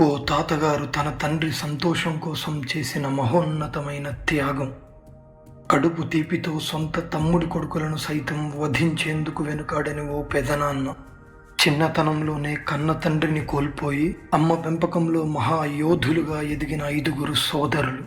ఓ తాతగారు తన తండ్రి సంతోషం కోసం చేసిన మహోన్నతమైన త్యాగం. కడుపు తీపితో సొంత తమ్ముడి కొడుకులను సైతం వధించేందుకు వెనుకాడని ఓ పెదనాన్న. చిన్నతనంలోనే కన్న తండ్రిని కోల్పోయి అమ్మ పెంపకంలో మహాయోధులుగా ఎదిగిన ఐదుగురు సోదరులు.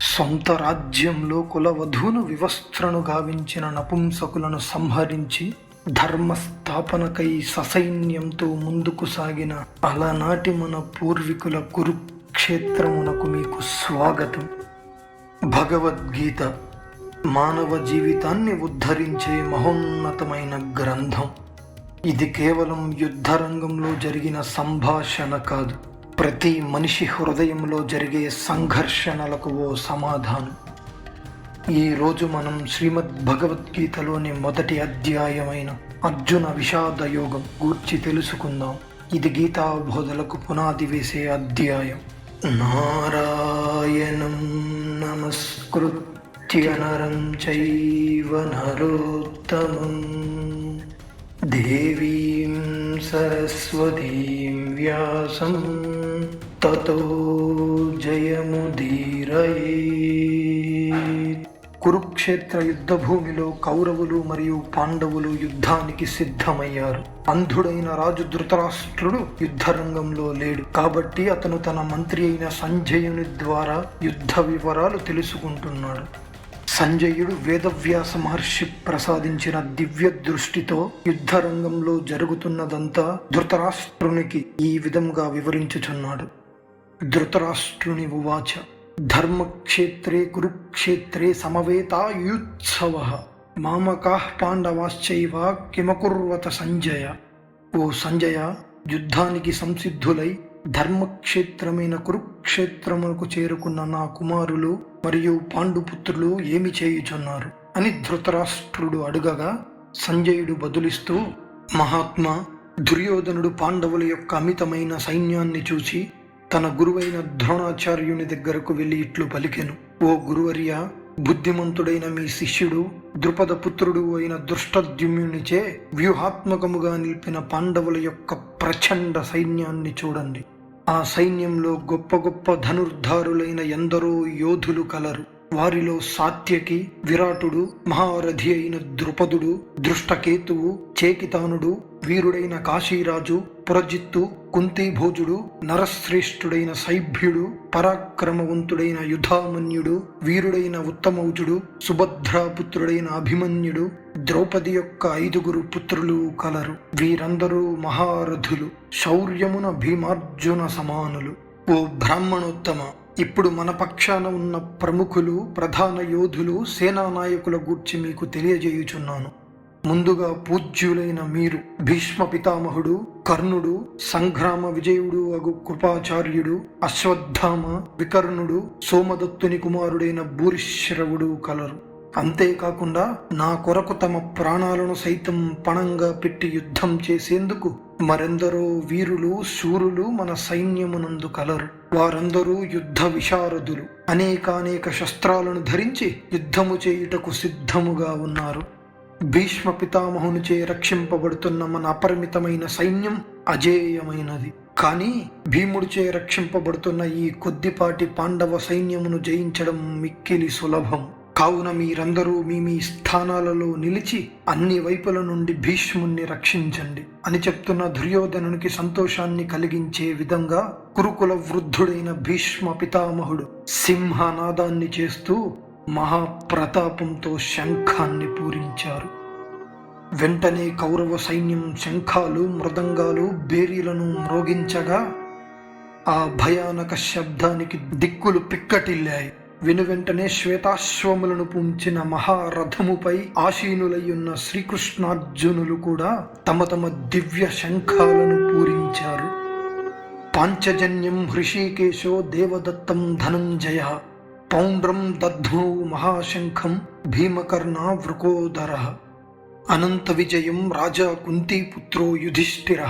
సొంత రాజ్యంలో కులవధువును వివస్త్రను గావించిన నపుంసకులను సంహరించి ధర్మస్థాపనకై ససైన్యంతో ముందుకు సాగిన అలనాటి మన పూర్వీకుల కురుక్షేత్రమునకు మీకు స్వాగతం. భగవద్గీత మానవ జీవితాన్ని ఉద్ధరించే మహోన్నతమైన గ్రంథం. ఇది కేవలం యుద్ధ రంగంలో జరిగిన సంభాషణ కాదు ప్రతి మనిషి హృదయంలో జరిగే సంఘర్షణలకు ఓ సమాధానం. ఈ రోజు మనం శ్రీమద్ భగవద్గీతలోని మొదటి అధ్యాయమైన అర్జున విషాద యోగం గూర్చి తెలుసుకుందాం. ఇది గీతా బోధలకు పునాది వేసే అధ్యాయం. నారాయణం నమస్కృత్య నరం చైవ నరోత్తమం. దేవీం సరస్వతీం వ్యాసం. తతో జయముదీరయే. కురుక్షేత్ర యుద్ధభూమిలో కౌరవులు మరియు పాండవులు యుద్ధానికి సిద్ధమయ్యారు. అంధుడైన రాజు ధృతరాష్ట్రుడు యుద్ధరంగంలో లేడు. కాబట్టి అతను తన మంత్రి అయిన సంజయుని ద్వారా యుద్ధ వివరాలు తెలుసుకుంటున్నాడు. సంజయుడు వేదవ్యాస మహర్షి ప్రసాదించిన దివ్య దృష్టితో యుద్ధరంగంలో జరుగుతున్నదంతా ధృతరాష్ట్రునికి ఈ విధంగా వివరించుచున్నాడు. ధృతరాష్ట్రుని ఉవాచ ధర్మక్షేత్రే కురుక్షేత్రే సమవేతాయుత్సవ మామకా పాండవాశ్చైవ కిమకుర్వత సంజయ ఓ సంజయ యుద్ధానికి సంసిద్ధులై ధర్మక్షేత్రమైన కురుక్షేత్రమునకు చేరుకున్న నా కుమారులు మరియు పాండుపుత్రులు ఏమి చేయుచున్నారు? అని ధృతరాష్ట్రుడు అడుగగా సంజయుడు బదులిస్తూ మహాత్మా దుర్యోధనుడు పాండవుల యొక్క అమితమైన సైన్యాన్ని చూసి తన గురువైన ద్రోణాచార్యుని దగ్గరకు వెళ్ళి ఇట్లు పలికెను. ఓ గురువర్య బుద్ధిమంతుడైన మీ శిష్యుడు ద్రుపద పుత్రుడు అయిన దృష్టద్యుమ్యునిచే వ్యూహాత్మకముగా నిలిపిన పాండవుల యొక్క ప్రచండ సైన్యాన్ని చూడండి. ఆ సైన్యంలో గొప్ప గొప్ప ధనుర్ధారులైన ఎందరో యోధులు కలరు. వారిలో సాత్యకి విరాటుడు మహారథి అయిన ద్రుపదుడు దృష్టకేతువు చేకితానుడు వీరుడైన కాశీరాజు పురజిత్తు కుంతిభోజుడు నరశ్రేష్ఠుడైన సైభ్యుడు పరాక్రమవంతుడైన యుధామన్యుడు వీరుడైన ఉత్తమౌజుడు సుభద్రాపుత్రుడైన అభిమన్యుడు ద్రౌపది యొక్క ఐదుగురు పుత్రులు కలరు. వీరందరూ మహారథులు శౌర్యమున భీమార్జున సమానులు. ఓ బ్రాహ్మణోత్తమ ఇప్పుడు మన పక్షాన ఉన్న ప్రముఖులు ప్రధాన యోధులు సేనానాయకుల గూర్చి మీకు తెలియజేయుచున్నాను. ముందుగా పూజ్యులైన మీరు భీష్మ పితామహుడు కర్ణుడు సంగ్రామ విజయుడు అగు కృపాచార్యుడు అశ్వత్థామ వికర్ణుడు సోమదత్తుని కుమారుడైన భూరిశ్రవుడు కలరు. అంతేకాకుండా నా కొరకు తమ ప్రాణాలను సైతం పణంగా పెట్టి యుద్ధం చేసేందుకు మరెందరో వీరులు శూరులు మన సైన్యమునందు కలరు. వారందరూ యుద్ధ విశారదులు. అనేకానేక శస్త్రాలను ధరించి యుద్ధము చేయుటకు సిద్ధముగా ఉన్నారు. భీష్మ పితామహునిచే రక్షింపబడుతున్న మన అపరిమితమైన సైన్యం అజేయమైనది. కానీ భీముడిచే రక్షింపబడుతున్న ఈ కొద్దిపాటి పాండవ సైన్యమును జయించడం మిక్కిలి సులభం. కావున మీరందరూ మీ మీ స్థానాలలో నిలిచి అన్ని వైపుల నుండి భీష్ముణ్ణి రక్షించండి అని చెప్తున్న దుర్యోధనునికి సంతోషాన్ని కలిగించే విధంగా కురుకుల వృద్ధుడైన భీష్మ పితామహుడు సింహనాదాన్ని చేస్తూ మహాప్రతాపంతో శంఖాన్ని పూరించారు. వెంటనే కౌరవ సైన్యం శంఖాలు మృదంగాలు బేరీలను మ్రోగించగా ఆ భయానక శబ్దానికి దిక్కులు పిక్కటిల్లాయి. వెను వెంటనే శ్వేతాశ్వములను పుంచిన మహారథముపై ఆశీనులయ్యున్న శ్రీకృష్ణార్జునులు కూడా తమ తమ దివ్య శంఖాలను పూరించారు. పాంచజన్యం హృషీకేశో దేవదత్తం ధనంజయ పౌండ్రం దధ్నౌ మహాశంఖం భీమకర్ణ వృకోదర అనంత విజయం రాజా కుంతీపుత్రో యుధిష్ఠిర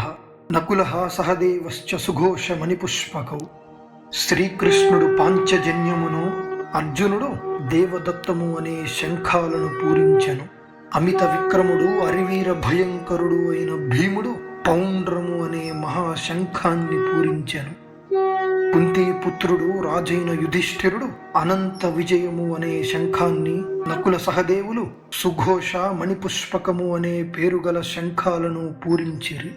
నకుల సహదేవశ్చ సుఘోష మణిపుష్పకౌ. శ్రీకృష్ణుడు పాంచజన్యమును అర్జునుడు దేవదత్తము అనే శంఖాలను పూరించెను. అమిత విక్రముడు అరివీర భయంకరుడు అయిన భీముడు పౌండ్రము అనే మహాశంఖాన్ని పూరించెను. కుంతి పుత్రుడు రాజైన యుధిష్ఠిరుడు అనంత విజయము అనే శంఖాన్ని నకుల సహదేవులు సుఘోష మణిపుష్పకము అనే పేరుగల శంఖాలను పూరించిరి.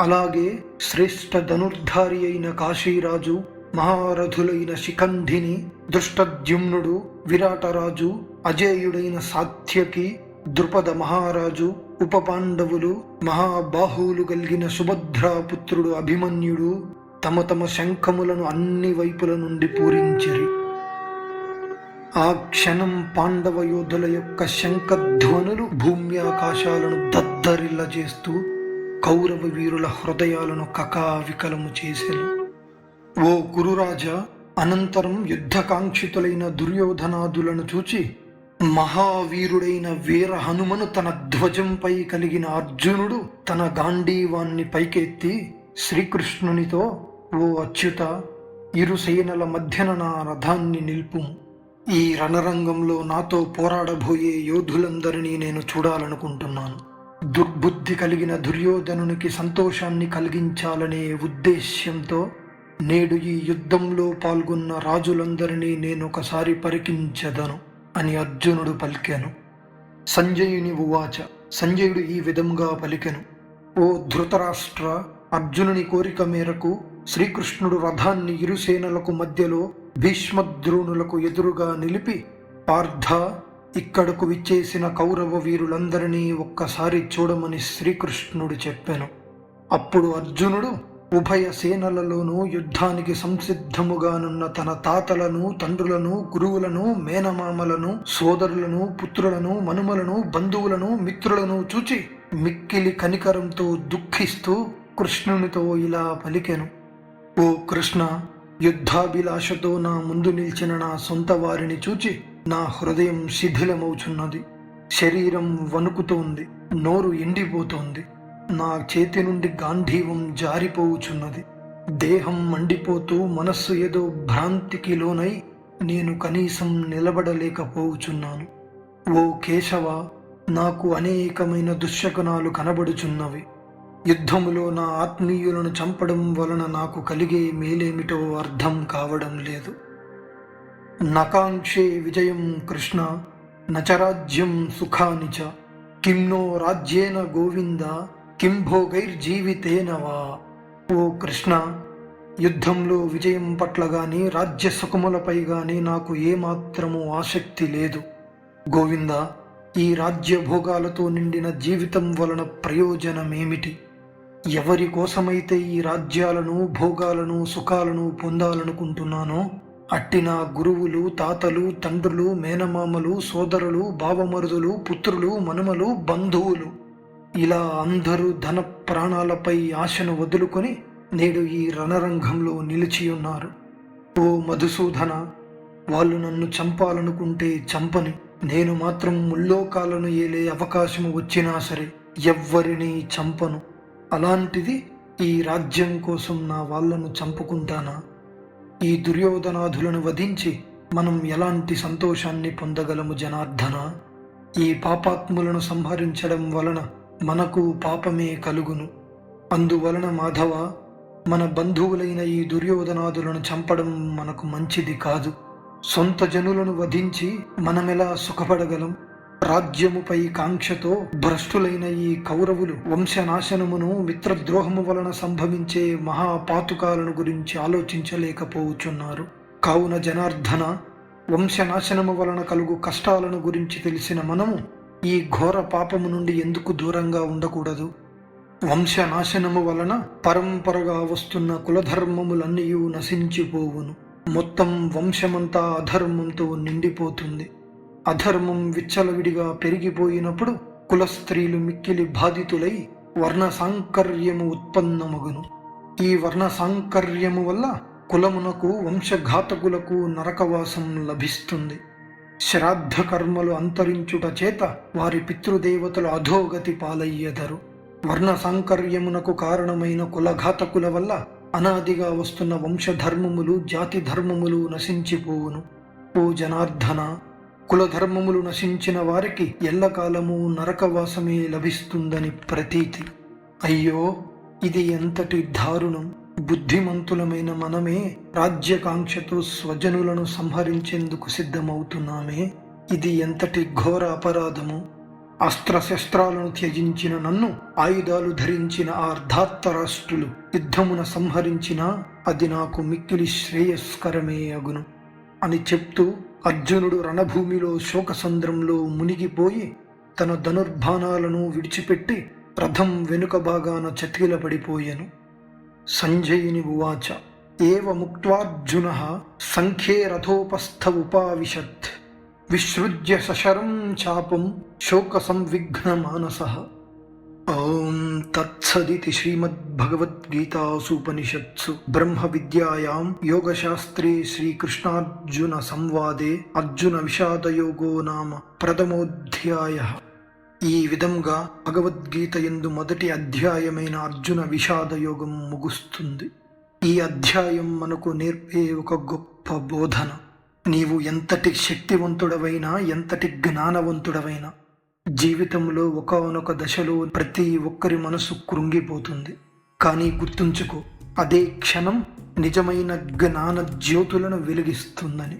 అలాగే శ్రేష్ఠ ధనుర్ధారి అయిన కాశీరాజు మహారథులైన శిఖంధిని దృష్టద్యుమ్నుడు విరాటరాజు అజేయుడైన సాత్యకి ద్రుపద మహారాజు ఉప పాండవులు మహాబాహువులు కలిగిన సుభద్రాపుత్రుడు అభిమన్యుడు తమ తమ శంఖములను అన్ని వైపుల నుండి పూరించిరి. ఆ క్షణం పాండవ యోధుల యొక్క శంఖధ్వనులు భూమి ఆకాశాలను దద్దరిల్ల చేస్తూ కౌరవ వీరుల హృదయాలను కకావికలము చేశారు ఓ గురురాజా అనంతరం యుద్ధకాంక్షితులైన దుర్యోధనాదులను చూచి మహావీరుడైన వీర హనుమను తన ధ్వజంపై కలిగిన అర్జునుడు తన గాంధీవాన్ని పైకెత్తి శ్రీకృష్ణునితో ఓ అచ్యుత ఇరు సేనల మధ్యన నా రథాన్ని నిల్పు. ఈ రణరంగంలో నాతో పోరాడబోయే యోధులందరినీ నేను చూడాలనుకుంటున్నాను. దుర్బుద్ధి కలిగిన దుర్యోధనునికి సంతోషాన్ని కలిగించాలనే ఉద్దేశ్యంతో నేడు ఈ యుద్ధంలో పాల్గొన్న రాజులందరినీ నేనొకసారి పరికించదను అని అర్జునుడు పలికాను. సంజయుని ఉవాచ సంజయుడు ఈ విధంగా పలికెను. ఓ ధృతరాష్ట్ర అర్జునుని కోరిక మేరకు శ్రీకృష్ణుడు రథాన్ని ఇరుసేనలకు మధ్యలో భీష్మద్రోణులకు ఎదురుగా నిలిపి పార్థ ఇక్కడకు విచ్చేసిన కౌరవ వీరులందరినీ ఒక్కసారి చూడమని శ్రీకృష్ణుడు చెప్పాను. అప్పుడు అర్జునుడు ఉభయ సేనలలోనూ యుద్ధానికి సంసిద్ధముగానున్న తన తాతలను తండ్రులను గురువులను మేనమామలను సోదరులను పుత్రులను మనుమలను బంధువులను మిత్రులను చూచి మిక్కిలి కనికరంతో దుఃఖిస్తూ కృష్ణునితో ఇలా పలికెను. ఓ కృష్ణ యుద్ధాభిలాషతో నా ముందు నిలిచిన నా సొంత వారిని చూచి నా హృదయం శిథిలమవుచున్నది. శరీరం వణుకుతోంది నోరు ఎండిపోతోంది. నా చేతి నుండి గాంధీవం జారిపోవుచున్నది. దేహం మండిపోతూ మనస్సు ఏదో భ్రాంతికి లోనై నేను కనీసం నిలబడలేకపోవుచున్నాను. ఓ కేశవ నాకు అనేకమైన దుశ్శకునాలు కనబడుచున్నవి. యుద్ధములో నా ఆత్మీయులను చంపడం వలన నాకు కలిగే మేలేమిటో అర్థం కావడం లేదు. నకాంక్షే విజయం కృష్ణ నచరాజ్యం సుఖాని చ. నో రాజ్యేన గోవింద కింభోగైర్జీవితేన వా. ఓ కృష్ణ యుద్ధంలో విజయం పట్ల గాని రాజ్య సుఖములపై గాని నాకు ఏమాత్రము ఆసక్తి లేదు. గోవింద ఈ రాజ్య భోగాలతో నిండిన జీవితం వలన ప్రయోజనమేమిటి? ఎవరి కోసమైతే ఈ రాజ్యాలను భోగాలను సుఖాలను పొందాలనుకుంటున్నానో అట్టి నా గురువులు తాతలు తండ్రులు మేనమామలు సోదరులు బావమరుదులు పుత్రులు మనుమలు బంధువులు ఇలా అందరూ ధన ప్రాణాలపై ఆశను వదులుకొని నేడు ఈ రణరంగంలో నిలిచి ఉన్నారు ఓ మధుసూదన వాళ్ళు నన్ను చంపాలనుకుంటే చంపని నేను మాత్రం ముల్లోకాలను ఏలే అవకాశం వచ్చినా సరే ఎవ్వరిని చంపను. అలాంటిది ఈ రాజ్యం కోసం నా వాళ్ళను చంపుకుంటానా? ఈ దుర్యోధనాధులను వధించి మనం ఎలాంటి సంతోషాన్ని పొందగలము జనార్దన? ఈ పాపాత్ములను సంహరించడం వలన మనకు పాపమే కలుగును. అందువలన మాధవ మన బంధువులైన ఈ దుర్యోధనాదులను చంపడం మనకు మంచిది కాదు. సొంత జనులను వధించి మనమెలా సుఖపడగలం? రాజ్యముపై కాంక్షతో భ్రష్టులైన ఈ కౌరవులు వంశనాశనమును మిత్రద్రోహము వలన సంభవించే మహాపాతుకాలను గురించి ఆలోచించలేకపోవచ్చున్నారు. కావున జనార్దన వంశనాశనము వలన కలుగు కష్టాలను గురించి తెలిసిన మనము ఈ ఘోర పాపము నుండి ఎందుకు దూరంగా ఉండకూడదు? వంశనాశనము వలన పరంపరగా వస్తున్న కులధర్మములన్నీ నశించిపోవును. మొత్తం వంశమంతా అధర్మంతో నిండిపోతుంది. అధర్మం విచ్చలవిడిగా పెరిగిపోయినప్పుడు కుల స్త్రీలు మిక్కిలి బాధితులై వర్ణ సాంకర్యము ఉత్పన్నమగును. ఈ వర్ణ సాంకర్యము వల్ల కులమునకు వంశఘాతకులకు నరకవాసం లభిస్తుంది. శ్రాద్ధ కర్మలు అంతరించుట చేత వారి పితృదేవతలు అధోగతి పాలయ్యెదరు. వర్ణ సాంకర్యమునకు కారణమైన కులఘాతకుల వల్ల అనాదిగా వస్తున్న వంశధర్మములు జాతి ధర్మములు నశించిపోవును. ఓ జనార్దన కులధర్మములు నశించిన వారికి ఎల్లకాలము నరకవాసమే లభిస్తుందని ప్రతీతి. అయ్యో ఇది ఎంతటి దారుణం! బుద్ధిమంతులమైన మనమే రాజ్యకాంక్షతో స్వజనులను సంహరించేందుకు సిద్ధమవుతున్నామే. ఇది ఎంతటి ఘోర అపరాధము! అస్త్రశస్త్రాలను త్యజించిన నన్ను ఆయుధాలు ధరించిన ఆ అర్ధాత్తరాష్ట్రులు యుద్ధమున సంహరించినా అది నాకు మిక్కిలి శ్రేయస్కరమే అగును! అని చెప్తూ అర్జునుడు రణభూమిలో శోకసంద్రంలో మునిగిపోయి తన ధనుర్బాణాలను విడిచిపెట్టి రథం వెనుక భాగాన చతికిలపడిపోయెను. సంజయుని ఉవాచ ఏవ ముక్త్వార్జున సంఖ్యే రథోపస్థ ఉపావిశత్. విసృజ్య సశరం చాపం శోక సంవిఘ్న మానస ఓం తత్సదితి శ్రీమద్భగవద్గీతాసూపనిషత్సు బ్రహ్మ విద్యాయాం యోగశాస్త్రే శ్రీకృష్ణార్జున సంవాదే అర్జున విషాదయోగో నామ ప్రథమోధ్యాయ. ఈ విధంగా భగవద్గీత ఎందు మొదటి అధ్యాయమైన అర్జున విషాదయోగం ముగుస్తుంది. ఈ అధ్యాయం మనకు నేర్పే ఒక గొప్ప బోధన. నీవు ఎంతటి శక్తివంతుడవైనా ఎంతటి జ్ఞానవంతుడవైనా జీవితంలో ఒకనొక దశలో ప్రతి ఒక్కరి మనసు కృంగిపోతుంది. కానీ గుర్తుంచుకో అదే క్షణం నిజమైన జ్ఞాన జ్యోతులను వెలిగిస్తుందని.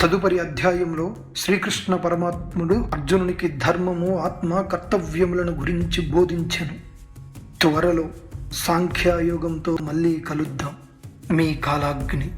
తదుపరి అధ్యాయంలో శ్రీకృష్ణ పరమాత్ముడు అర్జునునికి ధర్మము ఆత్మ కర్తవ్యములను గురించి బోధించెను. త్వరలో సాంఖ్యాయోగంతో మళ్ళీ కలుద్దాం. మీ కాలాగ్ని.